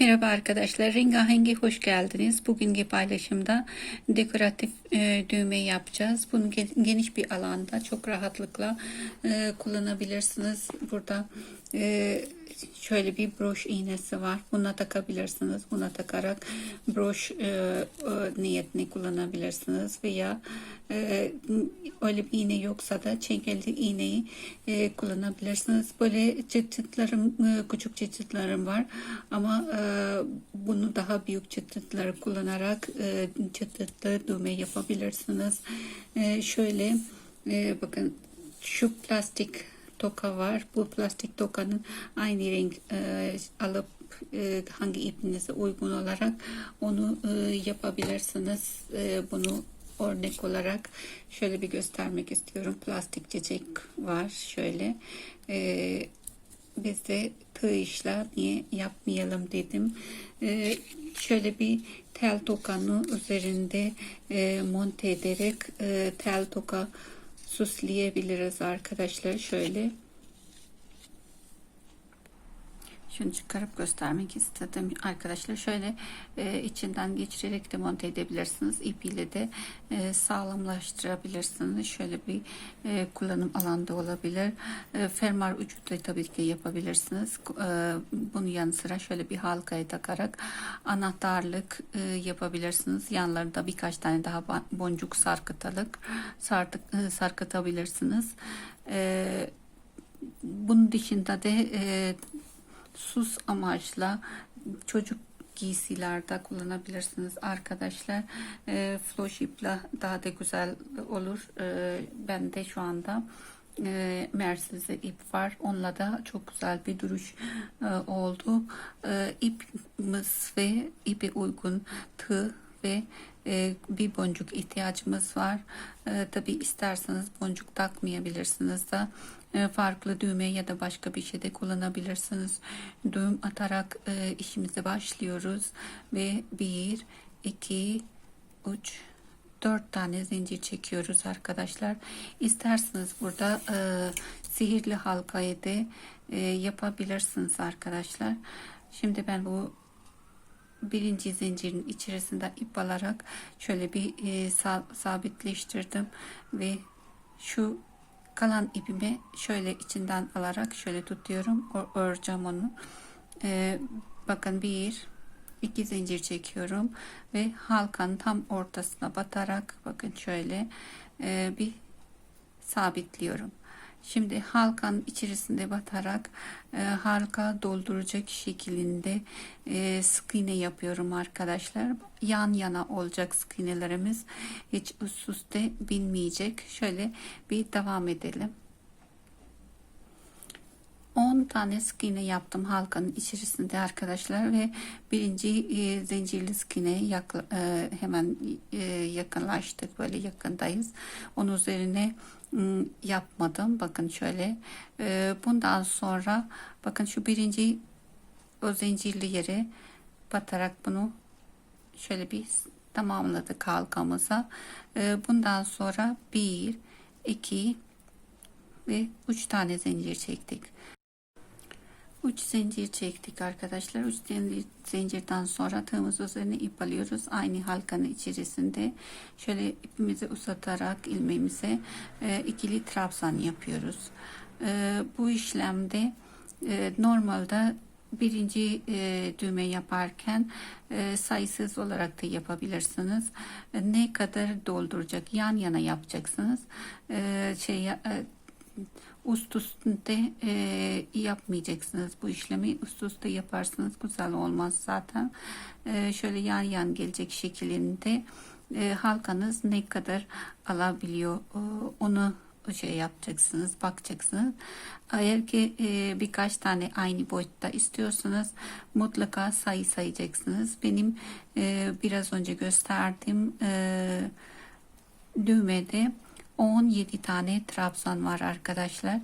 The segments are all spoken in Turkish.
Merhaba arkadaşlar, Rengahengi hoş geldiniz. Bugünkü paylaşımda dekoratif e, düğme yapacağız. Bunu ge- geniş bir alanda çok rahatlıkla e, kullanabilirsiniz. Burada e, şöyle bir broş iğnesi var. Buna takabilirsiniz. Buna takarak broş e, e, niyetini kullanabilirsiniz veya e, öyle bir iğne yoksa da çengelli iğneyi e, kullanabilirsiniz. Böyle çıtıtlarım, e, küçük çıtıtlarım var ama e, bunu daha büyük çıtıtları kullanarak e, çıtıtlı düğme yapabilirsiniz. E, şöyle e, bakın şu plastik toka var. Bu plastik tokanın aynı renk e, alıp e, hangi ipinize uygun olarak onu e, yapabilirsiniz. E, bunu örnek olarak şöyle bir göstermek istiyorum. Plastik çiçek var. Şöyle e, biz de tığ işler niye yapmayalım dedim. E, şöyle bir tel tokanın üzerinde e, monte ederek e, tel toka süsleyebiliriz arkadaşlar. Şöyle şunu çıkarıp göstermek istedim arkadaşlar. Şöyle e, içinden geçirerek de monte edebilirsiniz. İp ile de e, sağlamlaştırabilirsiniz. Şöyle bir e, kullanım alanda olabilir. E, fermuar ucu da tabii ki yapabilirsiniz. E, bunun yanı sıra şöyle bir halkaya takarak anahtarlık e, yapabilirsiniz. Yanlarında birkaç tane daha boncuk sarkıtalık sartık, e, sarkıtabilirsiniz. E, bunun dışında da e, sus amaçla çocuk giysilerde kullanabilirsiniz arkadaşlar. E, floş iple daha da güzel olur. E, ben de şu anda e, Mercedes'e ip var. Onunla da çok güzel bir duruş e, oldu. E, ipimiz ve ipe uygun tığ ve e, bir boncuk ihtiyacımız var. E, Tabi isterseniz boncuk takmayabilirsiniz de e, farklı düğme ya da başka bir şeyde kullanabilirsiniz. Düğüm atarak e, işimize başlıyoruz ve bir, iki, üç, dört tane zincir çekiyoruz arkadaşlar. İsterseniz burada e, sihirli halkayı da e, yapabilirsiniz arkadaşlar. Şimdi ben bu birinci zincirin içerisinde ip alarak şöyle bir e, sabitleştirdim ve şu kalan ipimi şöyle içinden alarak şöyle tutuyorum öreceğim onu. E, bakın bir iki zincir çekiyorum ve halkanın tam ortasına batarak bakın şöyle e, bir sabitliyorum Şimdi halkanın içerisinde batarak e, halka dolduracak şeklinde e, sık iğne yapıyorum arkadaşlar. Yan yana olacak sık iğnelerimiz. Hiç üst üste binmeyecek. Şöyle bir devam edelim. 10 tane sık iğne yaptım halkanın içerisinde arkadaşlar ve birinci e, zincirli sık iğneye yak, e, hemen e, yakınlaştık böyle yakındayız. Onun üzerine yapmadım. Bakın şöyle. Ee, bundan sonra bakın şu birinci o zincirli yere batarak bunu şöyle bir tamamladık halkamıza. Ee, bundan sonra bir, iki ve üç tane zincir çektik. 3 zincir çektik arkadaşlar. 3 zincir, zincirden sonra tığımız üzerine ip alıyoruz. Aynı halkanın içerisinde şöyle ipimizi uzatarak ilmeğimize e, ikili trabzan yapıyoruz. E, bu işlemde e, normalde birinci e, düğme yaparken e, sayısız olarak da yapabilirsiniz. E, ne kadar dolduracak yan yana yapacaksınız. E, şey e, Ust üstünde e, yapmayacaksınız bu işlemi. Üst üste yaparsanız güzel olmaz zaten. E, şöyle yan yan gelecek şeklinde e, halkanız ne kadar alabiliyor e, onu şey yapacaksınız bakacaksınız eğer ki e, birkaç tane aynı boyutta istiyorsanız mutlaka sayı sayacaksınız benim e, biraz önce gösterdiğim e, düğmede 17 tane trabzan var arkadaşlar.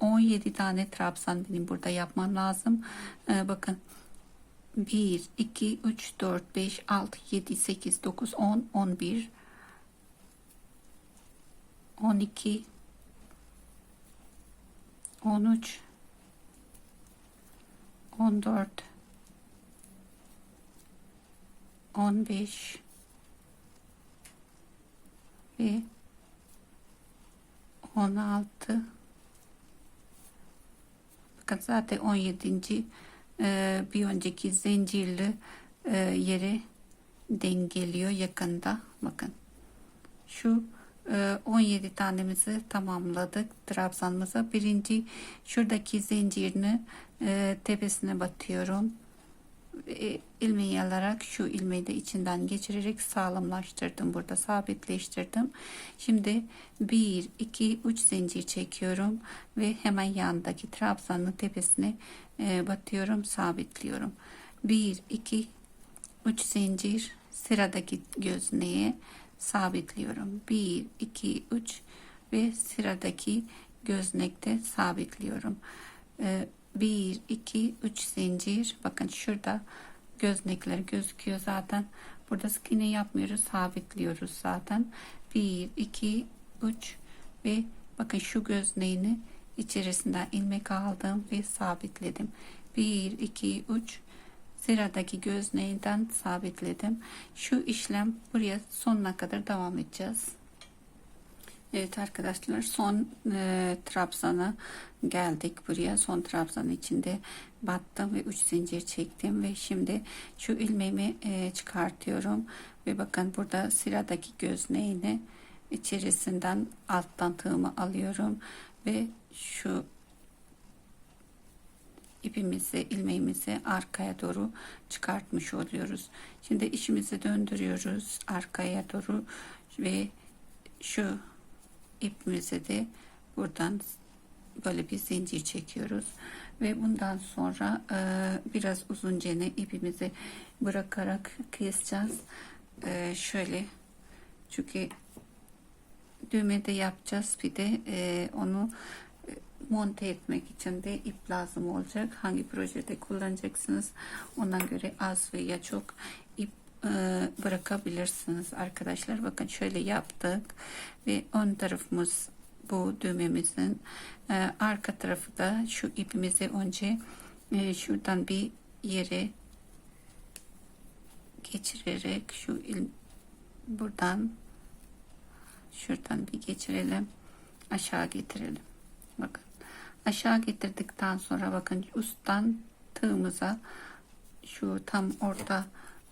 17 ee, tane trabzan benim burada yapmam lazım. Ee, bakın. 1, 2, 3, 4, 5, 6, 7, 8, 9, 10, 11, 12, 13, 14, 15 ve 16 Bakın zaten 17. e, bir önceki zincirli e, yere dengeliyor yakında. Bakın şu e, 17 tanemizi tamamladık trabzanımıza. Birinci şuradaki zincirini e, tepesine batıyorum. E, ilmeği alarak şu ilmeği de içinden geçirerek sağlamlaştırdım. Burada sabitleştirdim. Şimdi 1, 2, 3 zincir çekiyorum ve hemen yandaki trabzanın tepesine e, batıyorum, sabitliyorum. 1, 2, 3 zincir sıradaki gözneğe sabitliyorum. 1, 2, 3 ve sıradaki göznekte sabitliyorum. Ee, 1, 2, 3 zincir. Bakın şurada göznekler gözüküyor zaten. Burada sık yapmıyoruz. Sabitliyoruz zaten. 1, 2, 3 ve bakın şu gözneğini içerisinden ilmek aldım ve sabitledim. 1, 2, 3 sıradaki gözneğinden sabitledim. Şu işlem buraya sonuna kadar devam edeceğiz. Evet arkadaşlar son e, trabzana geldik buraya. Son trabzan içinde battım ve 3 zincir çektim ve şimdi şu ilmeğimi e, çıkartıyorum ve bakın burada sıradaki gözneğini içerisinden alttan tığımı alıyorum ve şu ipimizi ilmeğimizi arkaya doğru çıkartmış oluyoruz. Şimdi işimizi döndürüyoruz arkaya doğru ve şu ipimizi de buradan böyle bir zincir çekiyoruz ve bundan sonra e, biraz uzun cene ipimizi bırakarak keseceğiz. E, şöyle çünkü düğme de yapacağız bir de e, onu monte etmek için de ip lazım olacak. Hangi projede kullanacaksınız ona göre az veya çok ip e, bırakabilirsiniz arkadaşlar. Bakın şöyle yaptık ve ön tarafımız bu düğmemizin e, arka tarafı da şu ipimizi önce e, şuradan bir yere geçirerek şu buradan şuradan bir geçirelim aşağı getirelim bakın aşağı getirdikten sonra bakın üstten tığımıza şu tam orta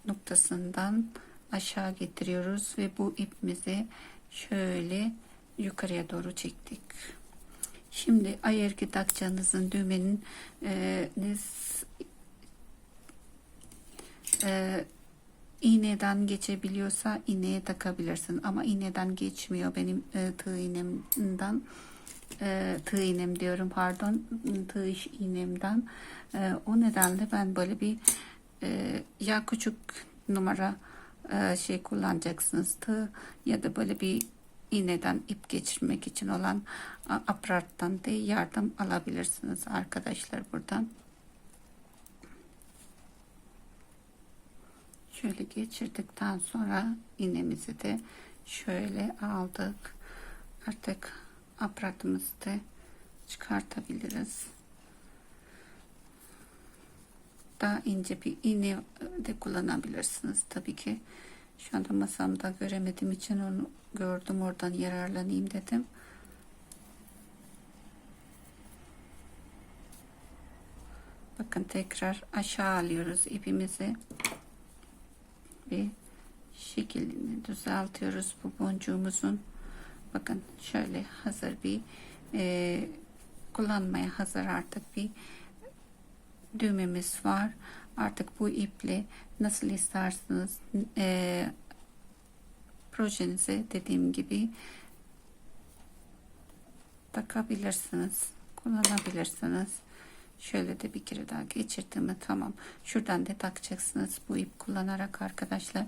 noktasından aşağı getiriyoruz ve bu ipimizi şöyle yukarıya doğru çektik. Şimdi ayerki takacağınızın düğmenin e, e, iğneden geçebiliyorsa iğneye takabilirsin. Ama iğneden geçmiyor benim e, tığ iğnemden. E, tığ iğnem diyorum pardon tığ iş iğnemden. E, o nedenle ben böyle bir e, ya küçük numara e, şey kullanacaksınız tığ ya da böyle bir iğneden ip geçirmek için olan aparattan da yardım alabilirsiniz arkadaşlar buradan. Şöyle geçirdikten sonra iğnemizi de şöyle aldık. Artık aparatımızı da çıkartabiliriz. Daha ince bir iğne de kullanabilirsiniz. Tabii ki şu anda masamda göremediğim için onu gördüm oradan yararlanayım dedim. Bakın tekrar aşağı alıyoruz ipimizi ve şeklini düzeltiyoruz bu boncuğumuzun. Bakın şöyle hazır bir e, kullanmaya hazır artık bir düğmemiz var. Artık bu iple nasıl isterseniz e, projenize dediğim gibi takabilirsiniz. Kullanabilirsiniz. Şöyle de bir kere daha geçirdim mi tamam. Şuradan da takacaksınız bu ip kullanarak arkadaşlar.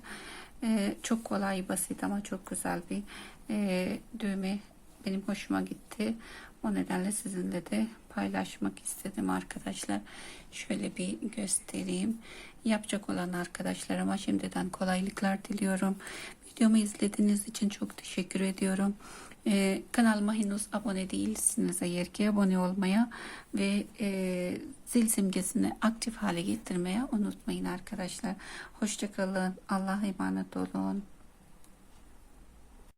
Ee, çok kolay basit ama çok güzel bir e, düğme benim hoşuma gitti. O nedenle sizinle de paylaşmak istedim arkadaşlar. Şöyle bir göstereyim. Yapacak olan arkadaşlarıma şimdiden kolaylıklar diliyorum. Videomu izlediğiniz için çok teşekkür ediyorum. E, kanalıma henüz abone değilsiniz eğer ki abone olmaya ve e, zil simgesini aktif hale getirmeye unutmayın arkadaşlar. Hoşçakalın. Allah'a emanet olun.